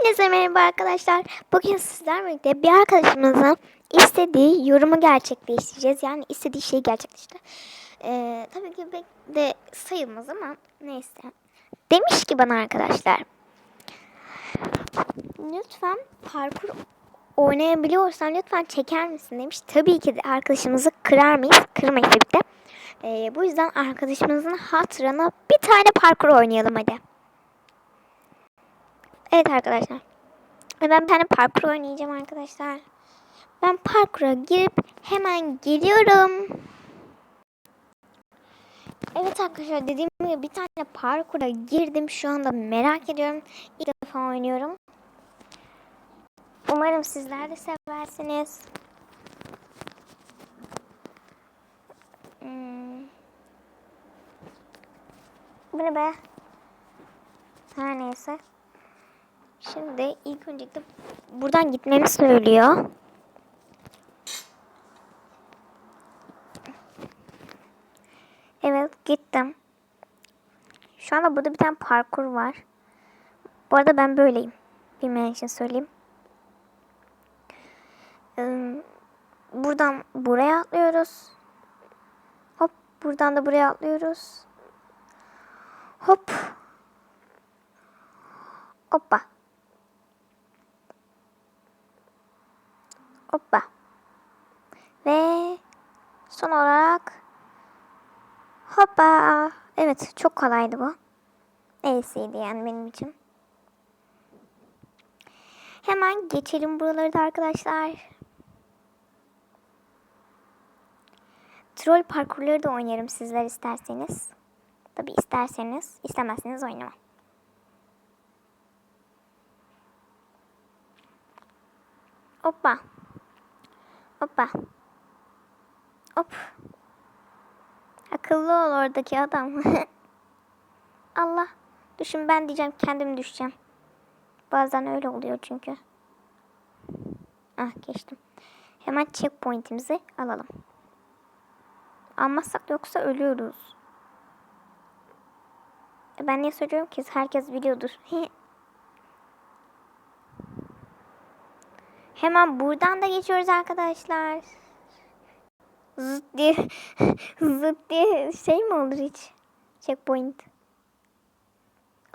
Hepinize merhaba arkadaşlar. Bugün sizlerle birlikte bir arkadaşımızın istediği yorumu gerçekleştireceğiz. Yani istediği şeyi gerçekleştir. Ee, tabii ki pek de sayılmaz ama neyse. Demiş ki bana arkadaşlar. Lütfen parkur oynayabiliyorsan lütfen çeker misin demiş. Tabii ki de arkadaşımızı kırar mıyız? Kırmayız tabii. Ee, bu yüzden arkadaşımızın hatırına bir tane parkur oynayalım hadi. Evet arkadaşlar. Ve Ben bir tane parkur oynayacağım arkadaşlar. Ben parkura girip hemen geliyorum. Evet arkadaşlar dediğim gibi bir tane parkura girdim. Şu anda merak ediyorum. İlk defa oynuyorum. Umarım sizler de seversiniz. Hmm. Bu ne be? Her neyse. Şimdi ilk öncelikle buradan gitmemi söylüyor. Evet gittim. Şu anda burada bir tane parkur var. Bu arada ben böyleyim. Bilmeyen için söyleyeyim. Ee, Buradan buraya atlıyoruz. Hop buradan da buraya atlıyoruz. Hop. Hoppa. Hoppa. Ve son olarak hoppa. Evet çok kolaydı bu. E'siydi yani benim için. Hemen geçelim buraları da arkadaşlar. Troll parkurları da oynarım sizler isterseniz. Tabi isterseniz, istemezseniz oynamam. Hoppa. Hoppa. Hop. Akıllı ol oradaki adam. Allah. Düşün ben diyeceğim kendim düşeceğim. Bazen öyle oluyor çünkü. Ah geçtim. Hemen checkpoint'imizi alalım. Almazsak yoksa ölüyoruz. E ben niye söylüyorum ki herkes biliyordur. Hemen buradan da geçiyoruz arkadaşlar. Zıt diye zıt diye şey mi olur hiç? Checkpoint.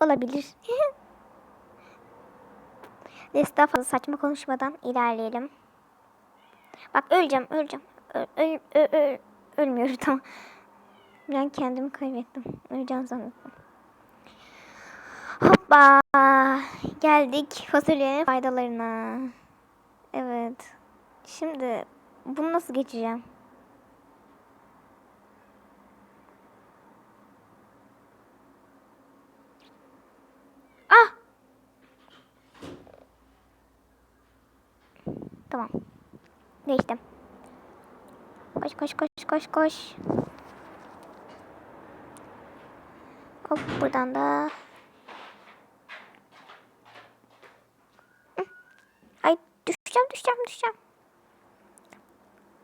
Olabilir. Neyse daha fazla saçma konuşmadan ilerleyelim. Bak öleceğim, öleceğim. Öl, öl, öl, öl. Ölmüyorum tamam. Ben kendimi kaybettim. Öleceğim zannettim. Hoppa. Geldik fasulyenin faydalarına. Evet. Şimdi bunu nasıl geçeceğim? Ah! Tamam. Geçtim. Koş koş koş koş koş. Hop buradan da. Hı. Ay düşeceğim düşeceğim.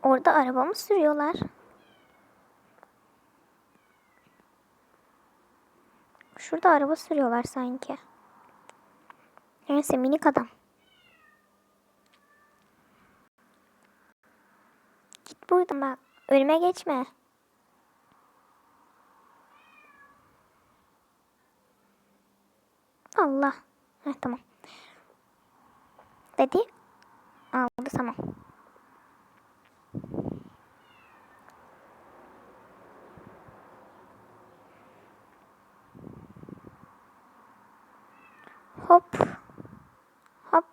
Orada araba mı sürüyorlar? Şurada araba sürüyorlar sanki. Neyse minik adam. Git buradan bak. Önüme geçme. Allah. Heh, tamam. Dedi. Aldı tamam. Hop. Hop.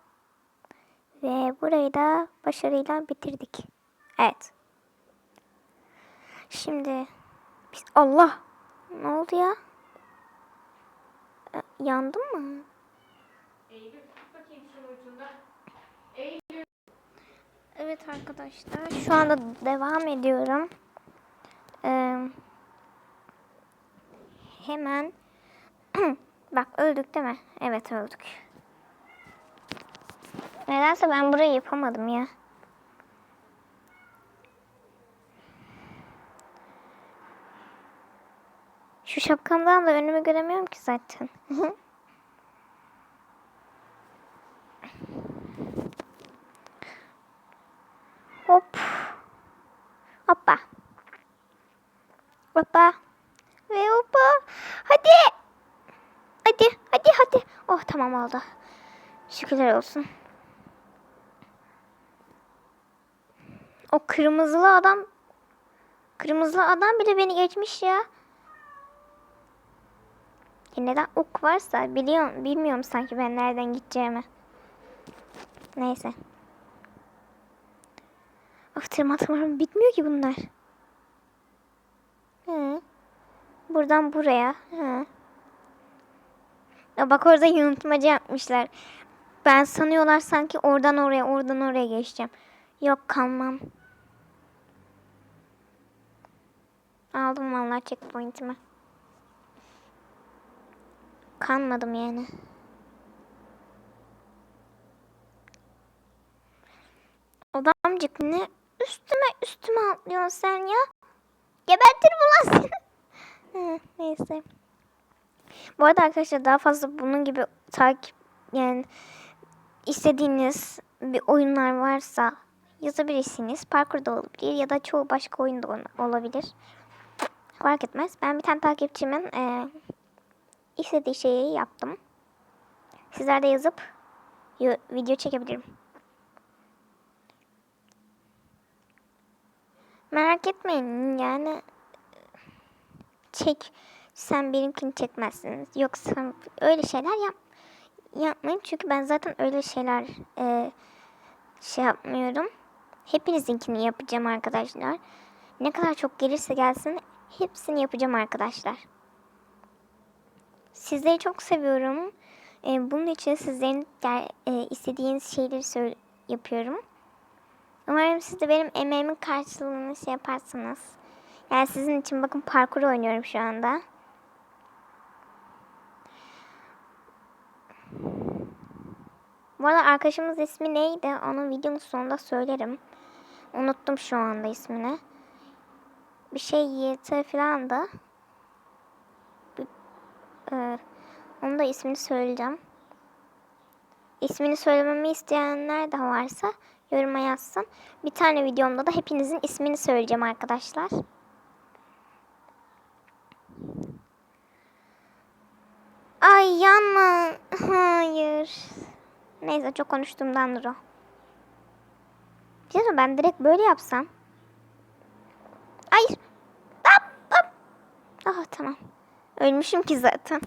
Ve burayı da başarıyla bitirdik. Evet. Şimdi biz Allah ne oldu ya? E, Yandım mı? Eylül bakayım şunun ucunda. Evet arkadaşlar şu anda devam ediyorum. Ee, hemen bak öldük değil mi? Evet öldük. Nedense ben burayı yapamadım ya. Şu şapkamdan da önümü göremiyorum ki zaten. Hoppa. Hoppa. Ve hoppa. Hadi. Hadi hadi hadi. Oh tamam oldu. Şükürler olsun. O kırmızılı adam kırmızılı adam bile beni geçmiş ya. Ya neden ok varsa biliyorum bilmiyorum sanki ben nereden gideceğimi. Neyse. Of tırmanmalarım bitmiyor ki bunlar. Hı. Buradan buraya. Hı. Ya bak orada yanıltmaca yapmışlar. Ben sanıyorlar sanki oradan oraya oradan oraya geçeceğim. Yok kalmam. Aldım vallahi checkpoint'imi. Kanmadım yani. Adamcık ne üstüme üstüme atlıyorsun sen ya. Gebertir bu lan seni. Neyse. Bu arada arkadaşlar daha fazla bunun gibi takip yani istediğiniz bir oyunlar varsa yazabilirsiniz. Parkur da olabilir ya da çoğu başka oyun da ol- olabilir. Fark etmez. Ben bir tane takipçimin eee istediği şeyi yaptım. Sizler de yazıp video çekebilirim. Merak etmeyin yani çek sen benimkini çekmezsiniz. Yoksa öyle şeyler yap yapmayın çünkü ben zaten öyle şeyler e, şey yapmıyorum. Hepinizinkini yapacağım arkadaşlar. Ne kadar çok gelirse gelsin hepsini yapacağım arkadaşlar. Sizleri çok seviyorum. E, bunun için sizlerin e, istediğiniz şeyleri yapıyorum. Umarım siz de benim emeğimin karşılığını şey yaparsınız. Yani sizin için bakın parkur oynuyorum şu anda. Bu arada arkadaşımız ismi neydi? Onu videonun sonunda söylerim. Unuttum şu anda ismini. Bir şey YT falan Ee, onun da ismini söyleyeceğim. İsmini söylememi isteyenler de varsa yoruma yazsın. Bir tane videomda da hepinizin ismini söyleyeceğim arkadaşlar. Ay yanma. Hayır. Neyse çok konuştuğumdandır o. Bir şey ben direkt böyle yapsam. Hayır. Hop. Ah tamam. Ölmüşüm ki zaten.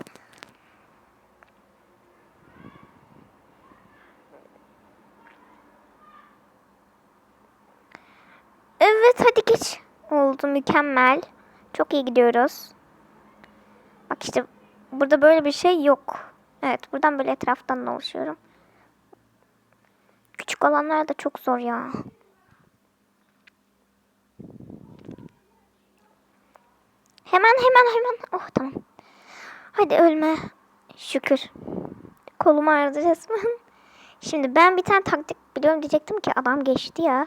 Evet hadi geç. Oldu mükemmel. Çok iyi gidiyoruz. Bak işte burada böyle bir şey yok. Evet buradan böyle etraftan dolaşıyorum. Küçük olanlar da çok zor ya. Hemen hemen hemen. Oh tamam. Hadi ölme. Şükür. Kolum ağrıdı resmen. Şimdi ben bir tane taktik biliyorum diyecektim ki adam geçti ya.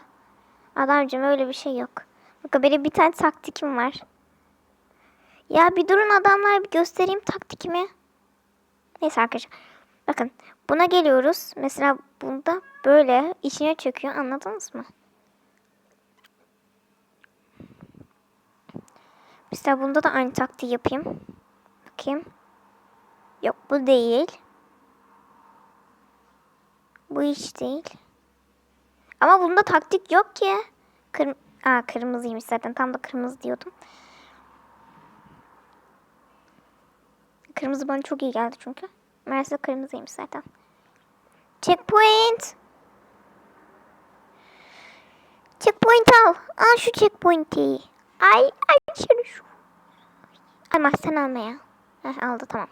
Adamcığım öyle bir şey yok. Bakın benim bir tane taktikim var. Ya bir durun adamlar bir göstereyim taktikimi. Neyse arkadaşlar. Bakın buna geliyoruz. Mesela bunda böyle içine çöküyor. Anladınız mı? Mesela bunda da aynı taktiği yapayım. Bakayım. Yok bu değil. Bu hiç değil. Ama bunda taktik yok ki. Kır Aa, kırmızıymış zaten. Tam da kırmızı diyordum. Kırmızı bana çok iyi geldi çünkü. Meğerse kırmızıymış zaten. Checkpoint. Checkpoint al. Al şu checkpoint'i. Ay ay şunu şu. Ama sen alma ya. Heh, aldı tamam.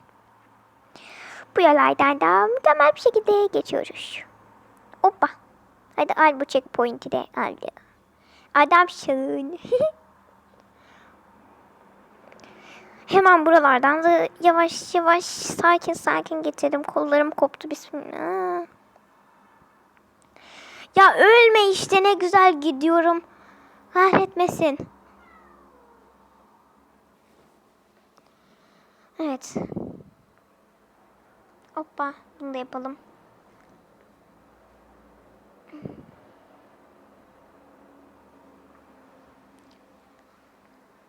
Bu yollardan da mükemmel bir şekilde geçiyoruz. Hoppa. Hadi al bu checkpoint'i de aldı. Adamsın. Hemen buralardan da yavaş yavaş sakin sakin getirdim. Kollarım koptu bismillah. Ya ölme işte ne güzel gidiyorum. Kahretmesin. Evet. Hoppa bunu da yapalım.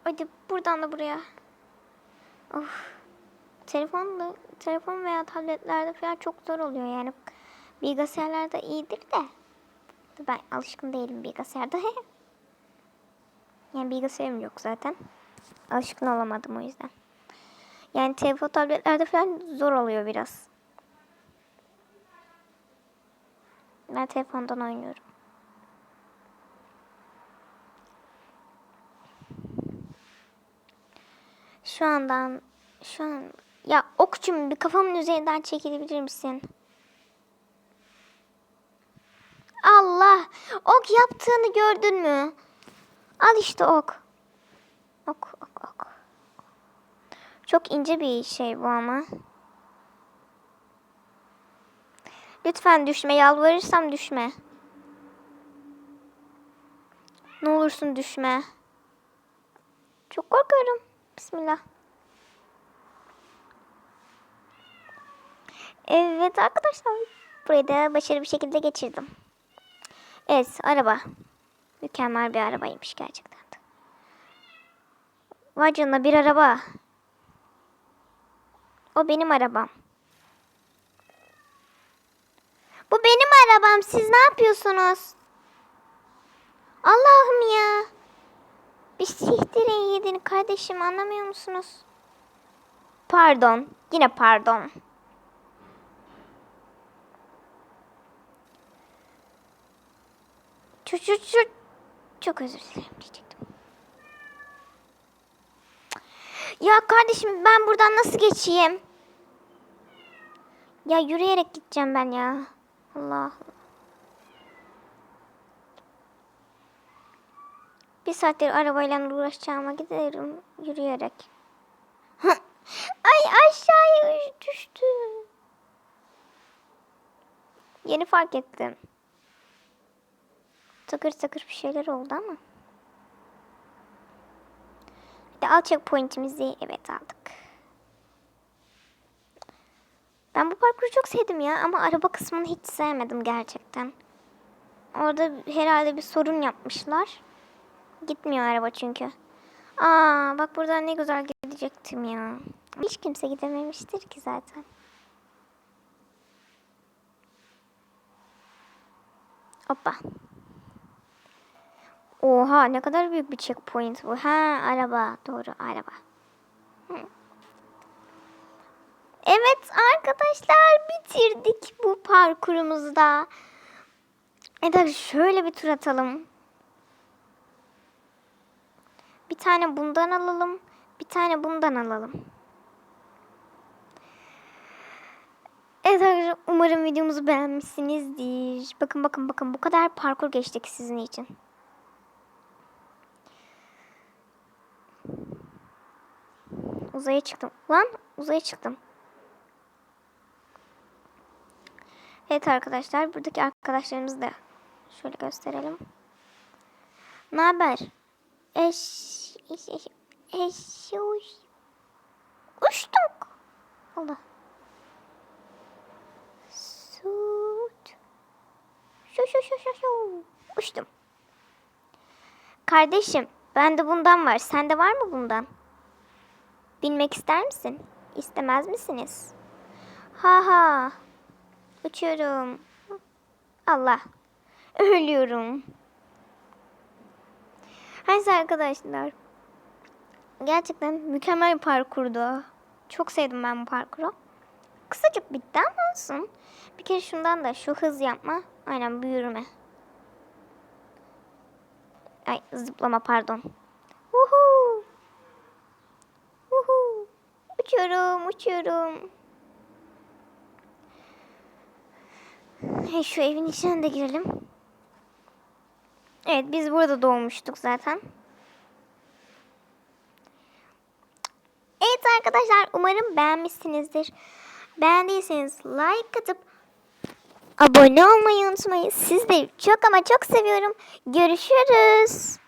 Hadi buradan da buraya. Of. Telefonla, telefon veya tabletlerde falan çok zor oluyor yani. Bilgisayarlarda iyidir de. Ben alışkın değilim bilgisayarda. yani bilgisayarım yok zaten. Alışkın olamadım o yüzden. Yani telefon tabletlerde falan zor oluyor biraz. Ben telefondan oynuyorum. Şu andan şu an ya okçum bir kafamın üzerinden çekilebilir misin? Allah! Ok yaptığını gördün mü? Al işte ok. Ok, ok, ok. Çok ince bir şey bu ama. Lütfen düşme. Yalvarırsam düşme. Ne olursun düşme. Çok korkuyorum. Bismillah. Evet arkadaşlar. Burayı da başarılı bir şekilde geçirdim. Evet araba. Mükemmel bir arabaymış gerçekten. Vay canına bir araba. O benim arabam. Bu benim arabam. Siz ne yapıyorsunuz? Allah'ım ya. Bir yedin kardeşim anlamıyor musunuz? Pardon. Yine pardon. Çu çu çu. Çok özür dilerim diyecektim. Ya kardeşim ben buradan nasıl geçeyim? Ya yürüyerek gideceğim ben ya. Allah. Bir saattir arabayla uğraşacağıma giderim yürüyerek. Ay aşağıya düştü. Yeni fark ettim. Takır takır bir şeyler oldu ama. Bir de al checkpoint'imizi evet aldık. Ben bu parkuru çok sevdim ya ama araba kısmını hiç sevmedim gerçekten. Orada herhalde bir sorun yapmışlar. Gitmiyor araba çünkü. Aa bak buradan ne güzel gidecektim ya. Hiç kimse gidememiştir ki zaten. Hoppa. Oha ne kadar büyük bir checkpoint bu. Ha araba. Doğru araba. Evet arkadaşlar bitirdik bu parkurumuzda. E tabii şöyle bir tur atalım. Bir tane bundan alalım. Bir tane bundan alalım. Evet arkadaşlar umarım videomuzu beğenmişsinizdir. Bakın bakın bakın bu kadar parkur geçtik sizin için. Uzaya çıktım. Lan uzaya çıktım. Evet arkadaşlar buradaki arkadaşlarımızı da şöyle gösterelim. Ne haber? Eş, eş, eş, eş, uş. Uçtuk. Allah. Sut. Şu şu şu şu şu. Uçtum. Kardeşim, bende bundan var. Sende var mı bundan? Bilmek ister misin? İstemez misiniz? Ha ha. Uçuyorum. Allah. Ölüyorum. Neyse arkadaşlar. Gerçekten mükemmel bir parkurdu. Çok sevdim ben bu parkuru. Kısacık bitti ama olsun. Bir kere şundan da şu hız yapma. Aynen bu yürüme. Ay zıplama pardon. Uhu. Uhu. Uçuyorum uçuyorum. Hey, şu evin içine de girelim. Evet biz burada doğmuştuk zaten. Evet arkadaşlar umarım beğenmişsinizdir. Beğendiyseniz like atıp abone olmayı unutmayın. Sizleri çok ama çok seviyorum. Görüşürüz.